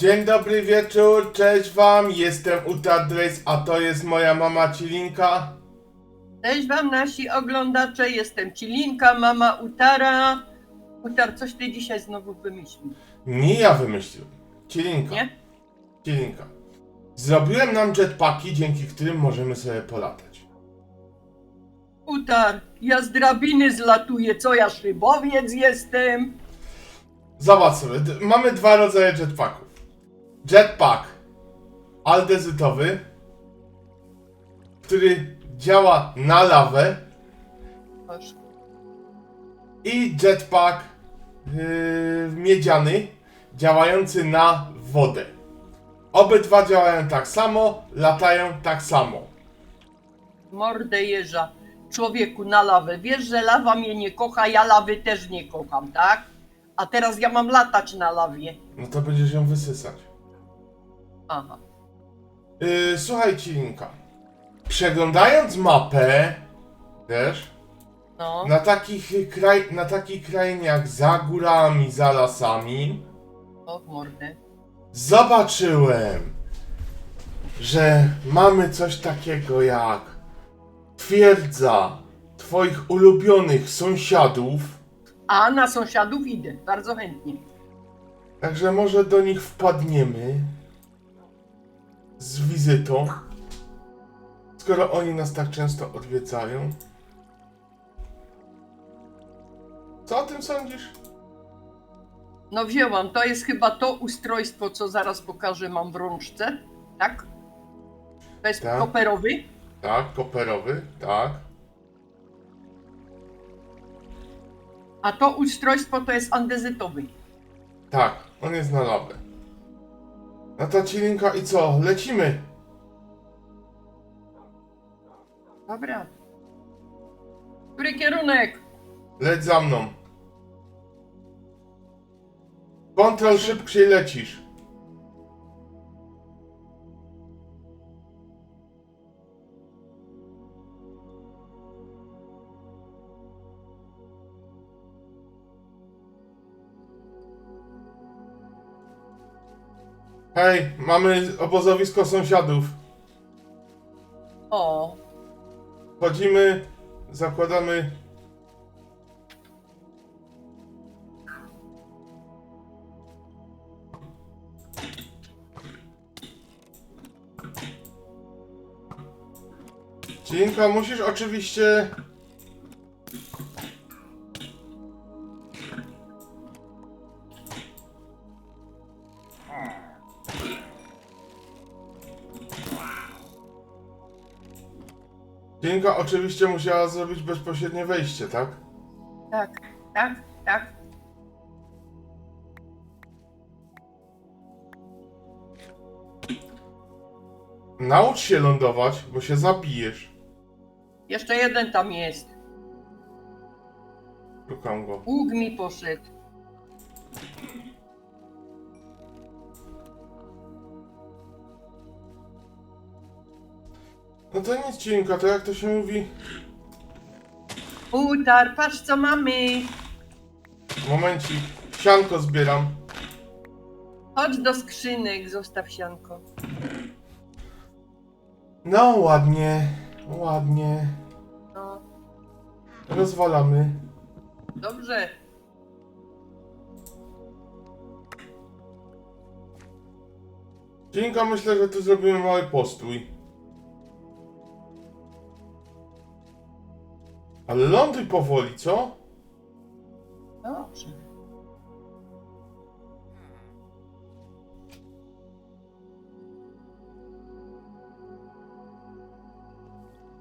Dzień dobry wieczór, cześć wam, jestem Utadres, a to jest moja mama Cilinka. Cześć wam nasi oglądacze, jestem Cilinka, mama Utara. Utar, coś ty dzisiaj znowu wymyślił, Nie ja wymyśliłem, Cilinka, nie? Cilinka. Zrobiłem nam jetpacki, dzięki którym możemy sobie polatać. Utar, ja z drabiny zlatuję, co ja szybowiec jestem? Zobacz sobie, d- mamy dwa rodzaje jetpacków. Jetpack aldezytowy, który działa na lawę i jetpack yy, miedziany działający na wodę. Obydwa działają tak samo, latają tak samo. Mordę jeża, człowieku na lawę. Wiesz, że lawa mnie nie kocha, ja lawy też nie kocham, tak? A teraz ja mam latać na lawie. No to będziesz ją wysysać. Aha. Yy, słuchaj, Cilinka. Przeglądając mapę, też, No, na takich kraj, na takiej krainie jak za górami, za lasami, o zobaczyłem, że mamy coś takiego jak twierdza twoich ulubionych sąsiadów, A na sąsiadów idę, bardzo chętnie. także może do nich wpadniemy z wizytą, skoro oni nas tak często odwiedzają. Co o tym sądzisz? No wzięłam, to jest chyba to ustrojstwo, co zaraz pokażę, mam w rączce, tak? To jest Tak. koperowy. Tak, koperowy, tak. A to ustrojstwo to jest andezytowy. Tak, on jest na lawę. No to Cilinka i co? Lecimy! Dobra. Który kierunek? Leć za mną. Kontrol szybciej lecisz. Hej, mamy obozowisko sąsiadów. O, Wchodzimy, zakładamy. Cinka, musisz oczywiście. Cinka oczywiście musiała zrobić bezpośrednie wejście, tak? tak, tak, tak. Naucz się lądować, bo się zabijesz. Jeszcze jeden tam jest. Szukam go. Łuk mi poszedł. No to nic, Cinka, to jak to się mówi? Utar, patrz co mamy. Momencik, sianko zbieram. Chodź do skrzynek, zostaw sianko. No ładnie, ładnie. No, Rozwalamy. dobrze. Cinka, myślę, że tu zrobimy mały postój. Ale ląduj powoli, co? Dobrze.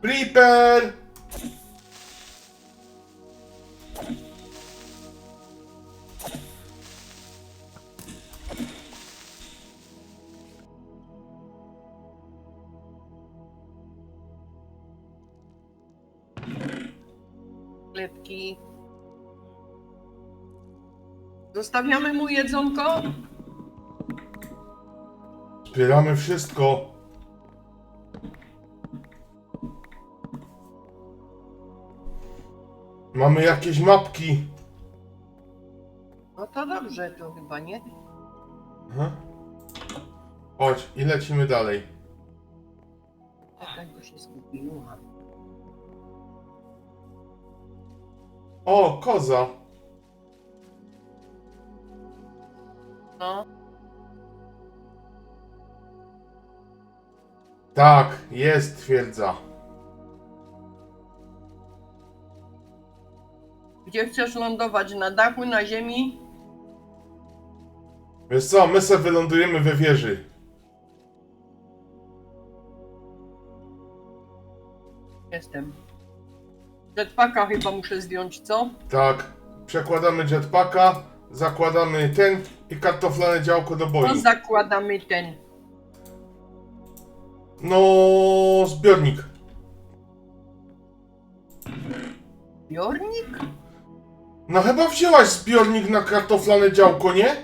Prepare! Zostawiamy mu jedzonko? Zbieramy wszystko. Mamy jakieś mapki. No to dobrze, to chyba nie. Aha. Chodź i lecimy dalej. Czekaj, bo się zgubiłam. O, koza. No, Tak, jest twierdza. gdzie chcesz lądować? Na dachu, na ziemi? Wiesz co, my se wylądujemy we wieży. Jestem. Jetpacka chyba muszę zdjąć, co? Tak, przekładamy jetpacka, zakładamy ten i kartoflane działko do No boi. zakładamy ten. No, zbiornik. Biornik? No chyba wzięłaś zbiornik na kartoflane działko, nie?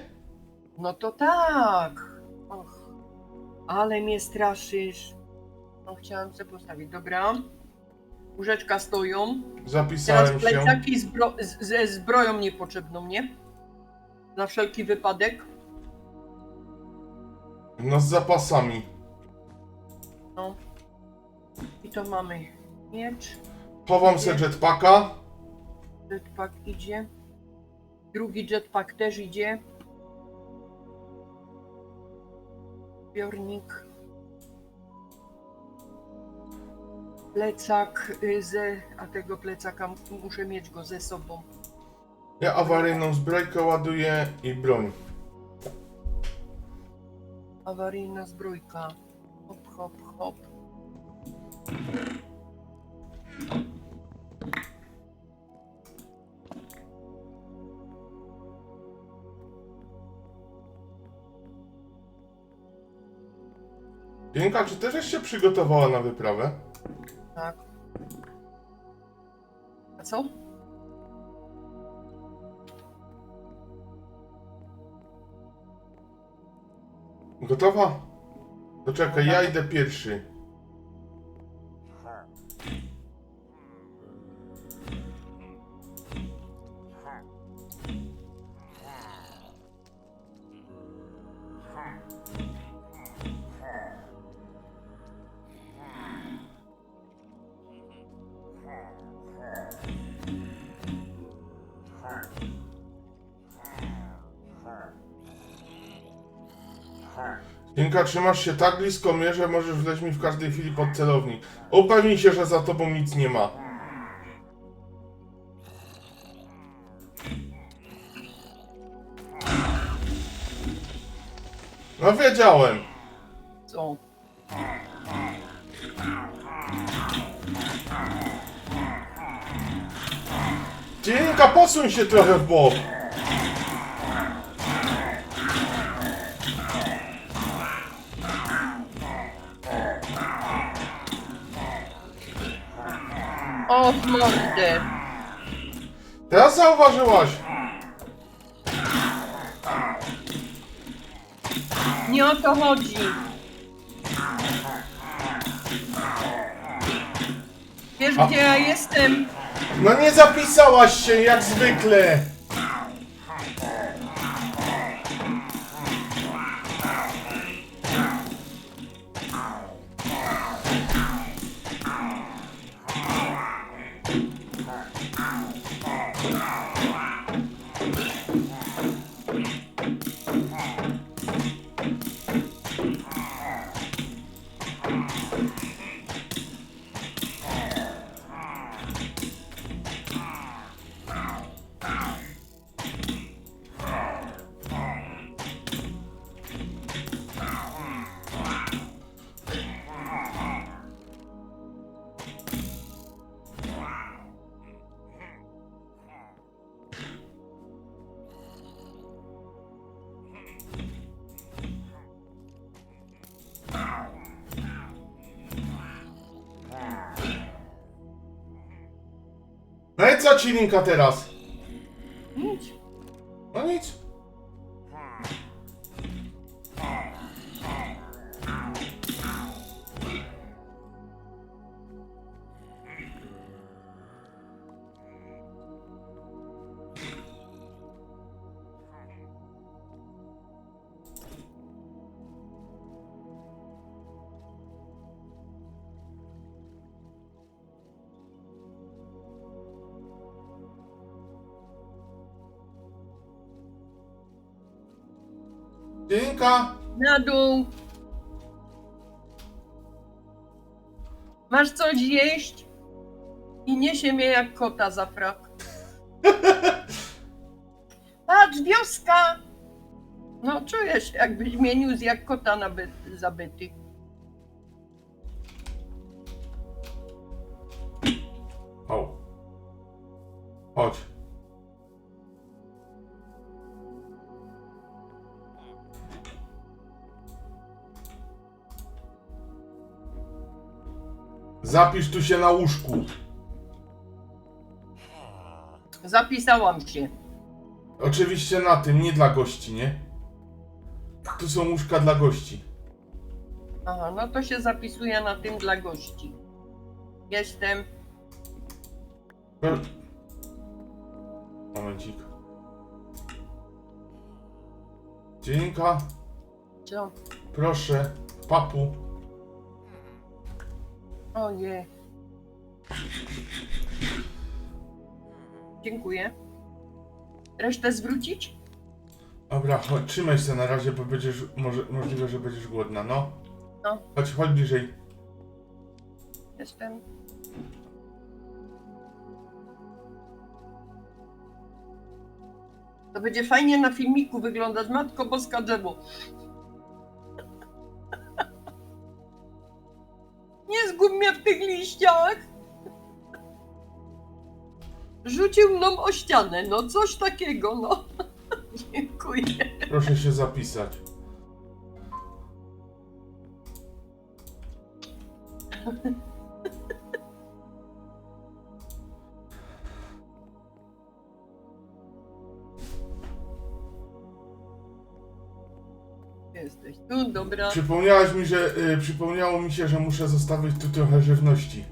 No to tak. Och, ale mnie straszysz. No chciałam sobie postawić, dobra. Łóżeczka stoją. Teraz Zapisałem się. plecaki zbro z, ze zbroją niepotrzebną, nie? Na wszelki wypadek. No z zapasami. No. I to mamy miecz. Chowam se jetpacka. Jetpack idzie. Drugi jetpack też idzie. Zbiornik. Plecak y, ze, a tego plecaka muszę mieć go ze sobą. Ja awaryjną zbrojkę ładuję i broń. Awaryjna zbrójka. Hop, hop, hop. Jenka, czy też się przygotowała na wyprawę? Tak. A co? Gotowa? To czekaj, ja idę pierwszy. Jenka, trzymasz się tak blisko mnie, że możesz wleźć mi w każdej chwili pod celownik. Upewnij się, że za tobą nic nie ma. No wiedziałem. Co? Jenka, posuń się trochę w bok. Mordę! Teraz zauważyłaś. Nie o to chodzi. Wiesz, A- gdzie ja jestem? No nie zapisałaś się jak zwykle. No i co Cienka! Na dół. Masz coś jeść? I niesie mnie jak kota za frak. Patrz, wioska! No, czuję się, jakbyś mnie niósł jak kota naby- zabyty. Zapisz tu się na łóżku. Zapisałam się. Oczywiście na tym, nie dla gości, nie? Tu są łóżka dla gości. Aha, no to się zapisuje na tym dla gości. Jestem. Momencik. Dzienka, Co? proszę, papu. Ojej. Dziękuję. Resztę zwrócić? Dobra, chodź, trzymaj się na razie, bo będziesz, może, możliwe, że będziesz głodna, no. No. Chodź, chodź bliżej. Jestem. To będzie fajnie na filmiku wyglądać. Matko Boska drzewo. Zgub mnie w tych liściach. Rzucił mną o ścianę. No coś takiego, no. Dziękuję. Proszę się zapisać. dobra. Przypomniałaś mi, że, y, przypomniało mi się, że muszę zostawić tu trochę żywności.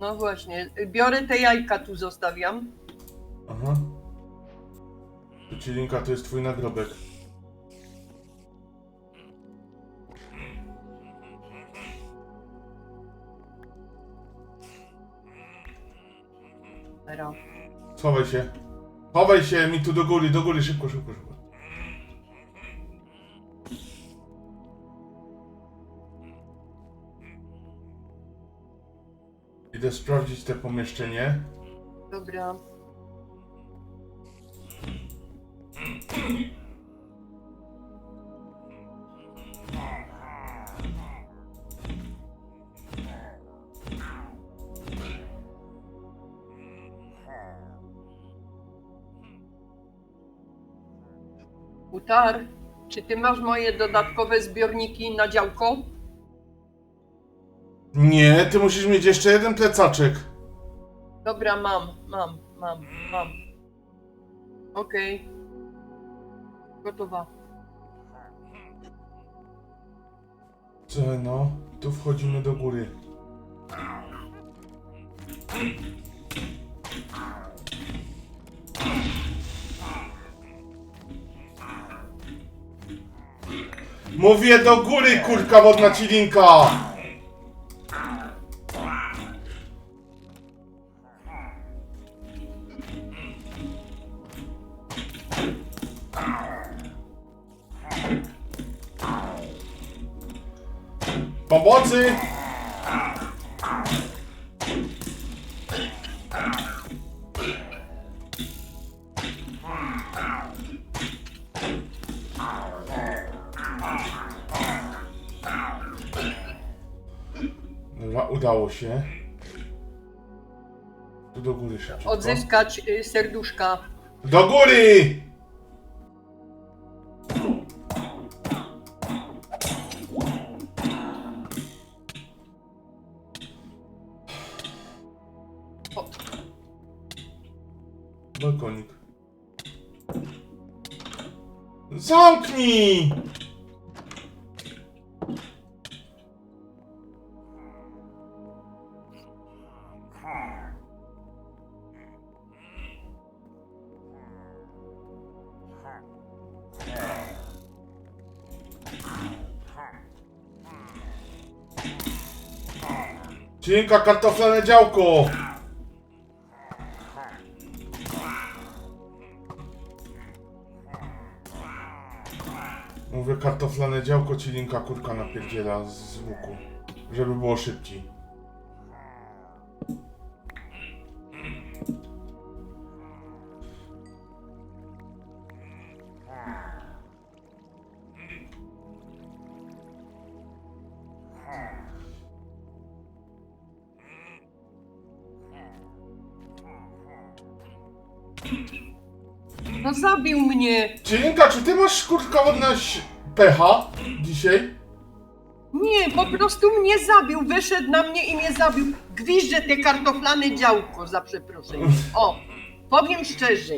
No właśnie. Biorę te jajka tu zostawiam. Aha. Tu ci linka, to jest twój nagrobek. Teraz. Schowaj się. Chowaj się mi tu do góry, do góry, szybko, szybko, szybko. Idę sprawdzić te pomieszczenie. Dobra. Utar, czy ty masz moje dodatkowe zbiorniki na działko? Nie, ty musisz mieć jeszcze jeden plecaczek. Dobra, mam, mam, mam, mam. Okej. Gotowa. Co no? Tu wchodzimy do góry. Mówię do góry, kurka wodna cilinka! Pomocy! Dobra, udało się. Tu do góry szybciutko. Odzyskać y, serduszka. Do góry! Zamknij! Cienka kartoflane działko! Mówię kartoflane działko, ci linka kurka napierdziela z łuku. Żeby było szybciej. Zabił mnie. Czy linka, czy ty masz kurka odnać pecha dzisiaj? Nie, po prostu mnie zabił. Wyszedł na mnie i mnie zabił. Gwizdże te kartoflane działko, za przeproszeniem. O, powiem szczerze.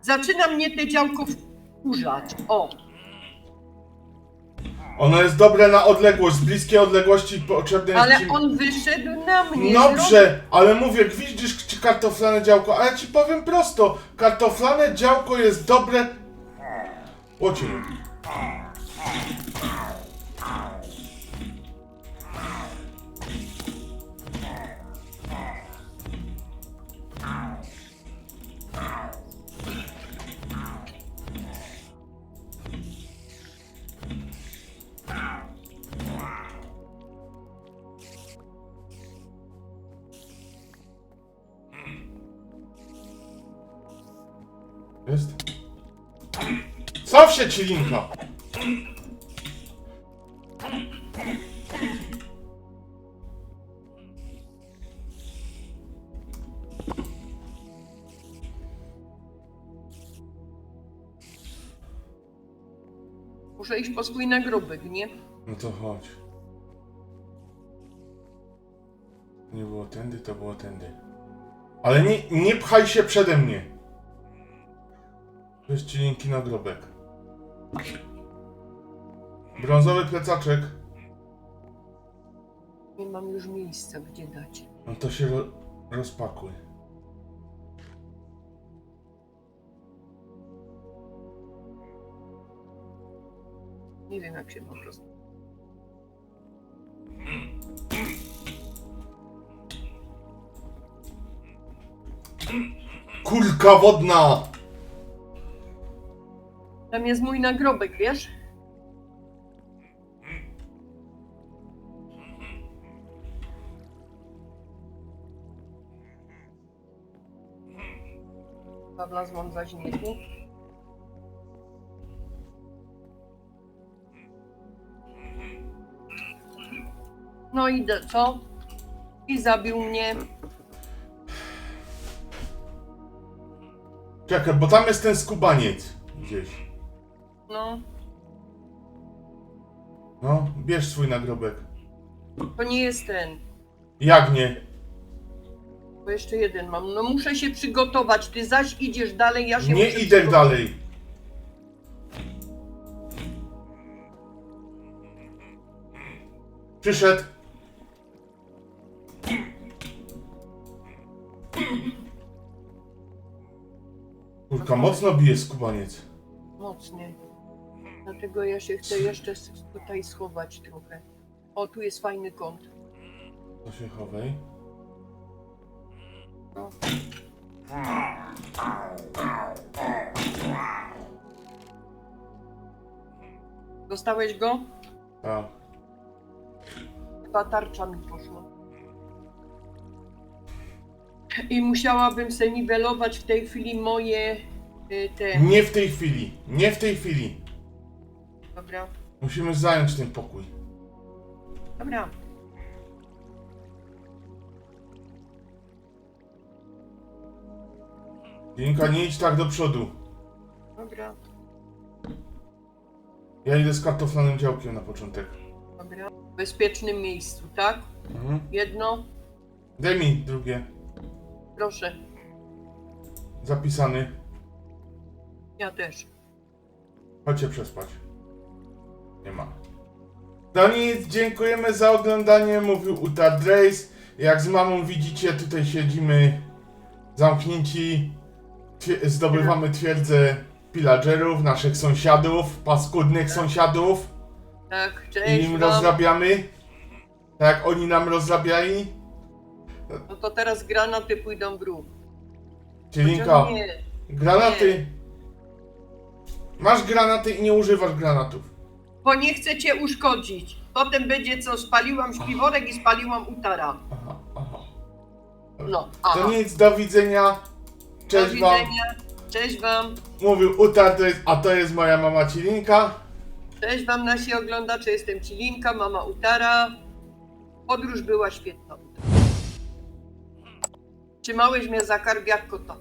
Zaczyna mnie te działko wkurzać. O, Ono jest dobre na odległość, z bliskiej odległości potrzebne jest ale ci... on wyszedł na mnie. Dobrze, ale mówię, gwiździsz czy kartoflane działko, a ja ci powiem prosto, kartoflane działko jest dobre... Łociu. Cof się ci linka! Muszę iść po swój nagrobek, nie? No to chodź. Nie było tędy, to było tędy. Ale nie, nie pchaj się przede mnie. Weź ci linki na grobek. Brązowy plecaczek. Nie mam już miejsca, gdzie dać. No to się ro rozpakuj. Nie wiem, jak się po prostu. Kulka wodna! Tam jest mój nagrobek, wiesz? Zawlazłam za śniegu. No idę, co? I zabił mnie. Czekaj, bo tam jest ten skubaniec. Gdzieś. No, No, bierz swój nagrobek. to nie jest ten. Jak nie? Bo jeszcze jeden mam. No muszę się przygotować. Ty zaś idziesz dalej, ja się Nie muszę idę dalej. Przyszedł. Kurka, mocno bije skubaniec. Mocnie. Dlatego ja się chcę jeszcze s- tutaj schować trochę. O, tu jest fajny kąt. To się chowaj. Dostałeś go? Tak. Chyba tarcza mi poszła. I musiałabym se niwelować w tej chwili moje y, te. Nie w tej chwili. Nie w tej chwili. Dobra, Musimy zająć ten pokój. dobra. Jinka, nie idź tak do przodu. Dobra, Ja idę z kartoflanym działkiem na początek. dobra. W bezpiecznym miejscu, tak? Mhm. Jedno, Daj mi drugie. proszę. Zapisany. Ja też. Chodźcie przespać. Nie ma. No nic, dziękujemy za oglądanie, mówił Uta Drace. Jak z mamą widzicie, tutaj siedzimy zamknięci. Twie- zdobywamy twierdzę pillagerów, naszych sąsiadów, paskudnych sąsiadów. Tak, I cześć. im wam. rozrabiamy. Tak jak oni nam rozrabiali. No to teraz granaty pójdą w ruch. Cielinka, Nie, granaty. Masz granaty i nie używasz granatów. Bo nie chcę cię uszkodzić. Potem będzie co, spaliłam śpiworek i spaliłam utara. Aha, aha. No, aha. To nic, do widzenia. Do Cześć wam. widzenia. Cześć wam. Mówił Utar, to jest, a to jest moja mama Cilinka. Cześć wam nasi oglądacze, jestem Cilinka, mama Utara. Podróż była świetna. Trzymałeś mnie za kark jak kota.